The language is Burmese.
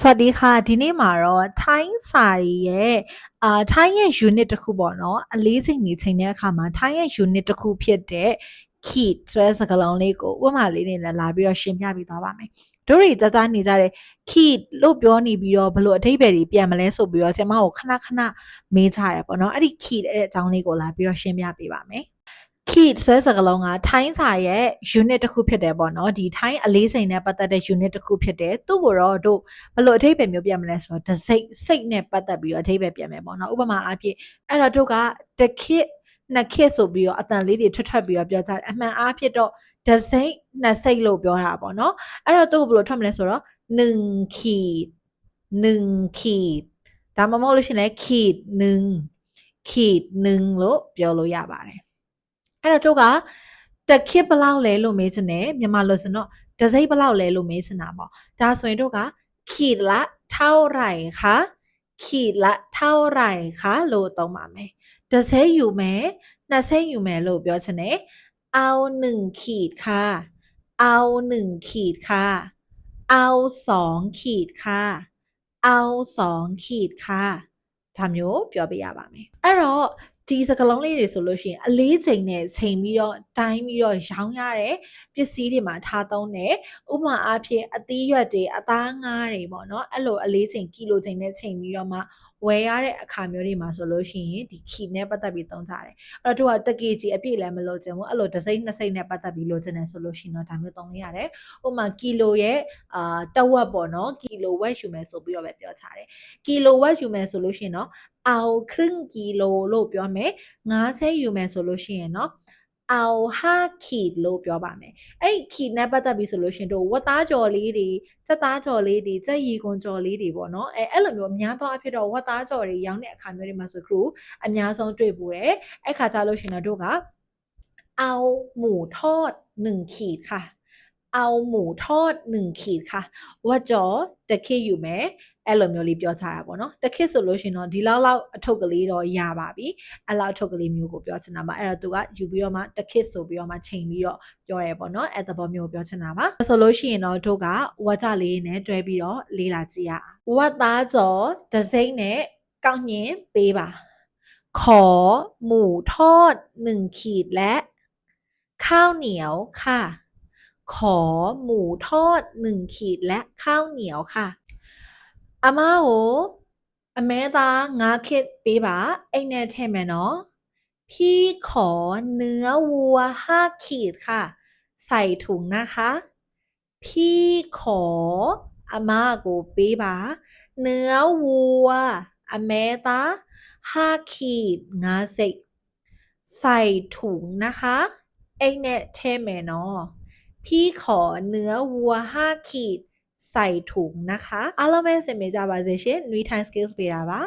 စวัสดีค่ะဒီနေ့မှာတော့ထိုင်းစာရီရဲ့အာထိုင်းရဲ့ unit တစ်ခုပေါ့နော်အလေးချိန်နေချိန်တဲ့အခါမှာထိုင်းရဲ့ unit တစ်ခုဖြစ်တဲ့ key ဆိုတဲ့စကားလုံးလေးကိုဥပမာလေးနဲ့လည်းလာပြီးတော့ရှင်းပြပေးသွားပါမယ်တို့တွေကြားကြားနေကြတဲ့ key လို့ပြောနေပြီးတော့ဘလို့အထိပ္ပယ်တွေပြန်မလဲဆိုပြီးတော့ဆင်မကိုခဏခဏမေးချရတယ်ပေါ့နော်အဲ့ဒီ key တဲ့အကြောင်းလေးကိုလာပြီးတော့ရှင်းပြပေးပါမယ် keep ဆွဲစကားလုံးကထိုင်းစာရဲ့ unit တစ်ခုဖြစ်တယ်ပေါ့နော်ဒီထိုင်းအလေးစိန်နဲ့ပတ်သက်တဲ့ unit တစ်ခုဖြစ်တယ်သူ့ကိုတော့တို့ဘယ်လိုအထိပ္ပယ်မျိုးပြန်မလဲဆိုတော့ဒစိတ်စိတ်နဲ့ပတ်သက်ပြီးတော့အထိပ္ပယ်ပြန်မယ်ပေါ့နော်ဥပမာအားဖြင့်အဲ့တော့တို့က the kid နှစ်ခစ်ဆိုပြီးတော့အတန်လေးတွေထွက်ထွက်ပြီးတော့ပြောကြတယ်အမှန်အားဖြင့်တော့ဒစိတ်နှစ်စိတ်လို့ပြောတာပေါ့နော်အဲ့တော့သူ့ကိုဘယ်လိုထွက်မလဲဆိုတော့1 kid 1 kid ဒါမှမဟုတ်လို့ရှင်လဲ kid 1 kid 1လို့ပြောလို့ရပါတယ် အဲ့တော့တို့ကတခစ်ဘလောက်လဲလို့မေးချင်တယ်မြန်မာလို့ဆိုတော့တစိမ့်ဘလောက်လဲလို့မေးချင်တာပေါ့ဒါဆိုရင်တို့ကขีดละเท่าไหร่คะขีดละเท่าไหร่คะလို့သုံးပါမယ်တစိမ့်อยู่မယ်နှစ်စိမ့်อยู่မယ်လို့ပြောချင်တယ်เอา1ขีดค่ะเอา1ขีดค่ะเอา2ขีดค่ะเอา2ขีดค่ะဒါမျိုးပြောပြရပါမယ်အဲ့တော့ ဒီစကလုံးလေးတွေဆိုလို့ရှိရင်အလေးချိန်နဲ့ချိန်ပြီးတော့တိုင်းပြီးတော့ရောင်းရတဲ့ပစ္စည်းတွေမှာထားသုံးတယ်ဥပမာအားဖြင့်အသီးရွက်တွေအသားငါးတွေပေါ့နော်အဲ့လိုအလေးချိန်ကီလိုချိန်နဲ့ချိန်ပြီးတော့မှဝယ်ရတဲ့အခါမျိုးတွေမှာဆိုလို့ရှိရင်ဒီခီနဲ့ပတ်သက်ပြီးသုံးကြတယ်အဲ့တော့သူကတကေကြီးအပြည့်လည်းမလို့ချင်ဘူးအဲ့လိုတစ်စိမ့်နှစ်စိမ့်နဲ့ပတ်သက်ပြီးလိုချင်တယ်ဆိုလို့ရှိရင်တော့ဒါမျိုးသုံးလို့ရတယ်ဥပမာကီလိုရဲ့အာတဝက်ပေါ့နော်ကီလိုဝက်ယူမယ်ဆိုပြီးတော့ပဲပြောချတယ်ကီလိုဝက်ယူမယ်ဆိုလို့ရှိရင်တော့ เอาครึ่งกิโลလို့ပြောမယ်50ယူမယ်ဆိုလို့ရှိရင်เนาะเอา5ขีดလို့ပြောပါမယ်အဲ့ဒီขีดနဲ့ပတ်သက်ပြီးဆိုလို့ရှိရင်တို့ဝတ်သားကြော်လေးတွေစက်သားကြော်လေးတွေစက်ရီကွန်ကြော်လေးတွေပေါ့နော်အဲအဲ့လိုမျိုးအများသောအဖြစ်တော့ဝတ်သားကြော်တွေရောင်းတဲ့အခါမျိုးတွေမှာဆိုခรูအများဆုံးတွေ့ပူတယ်အဲ့ခါကြလို့ရှိရင်တော့တို့ကเอาหมูทอด1ขีดค่ะ เอาหมูทอด1ขีดค่ะဝတ်ကြော်တစ်ခေတ်ယူမယ် အဲ့လိုမျိုးလေးပြောချတာပေါ့နော်တစ်ခေတ်ဆိုလို့ရှိရင်တော့ဒီလောက်လောက်အထုပ်ကလေးတော့ရပါပြီအဲ့လောက်အထုပ်ကလေးမျိုးကိုပြောချင်တာပါအဲ့တော့သူကယူပြီးတော့မှတစ်ခေတ်ဆိုပြီးတော့မှချိန်ပြီးတော့ပြောရဲပေါ့နော်အဲ့သဘောမျိုးကိုပြောချင်တာပါဆိုလို့ရှိရင်တော့တို့ကဝတ်ကြလေးနဲ့တွဲပြီးတော့လေးလာကြည့်ရအောင်ဝတ်သားကြော်ဒစိမ့်နဲ့ကောက်ညင်ပေးပါขอหมูทอด1ขีดและข้าวเหนียวค่ะ ขอหมูทอด1ขีดและข้าวเหนียวค่ะ အမကိုအမဲသားငါးခစ်ပေးပါအိတ်နဲ့ထည့်မယ်နော်พี่ขอเนื้อวัวห้าขีดค่ะ ใส่ถุงนะคะ พี่ขออาม่าကိုပေးပါเนื้อวัวအမဲသားห้าขีดငါးစိတ်ใส่ถุงนะคะအိတ်နဲ့ထည့်မယ်နော် พี่ขอเนื้อวัวห้าขีด ใส่ถุงนะคะအားလုံးပဲစင်မေကြပါစေရှင် New Time Skills ပေးတာပါ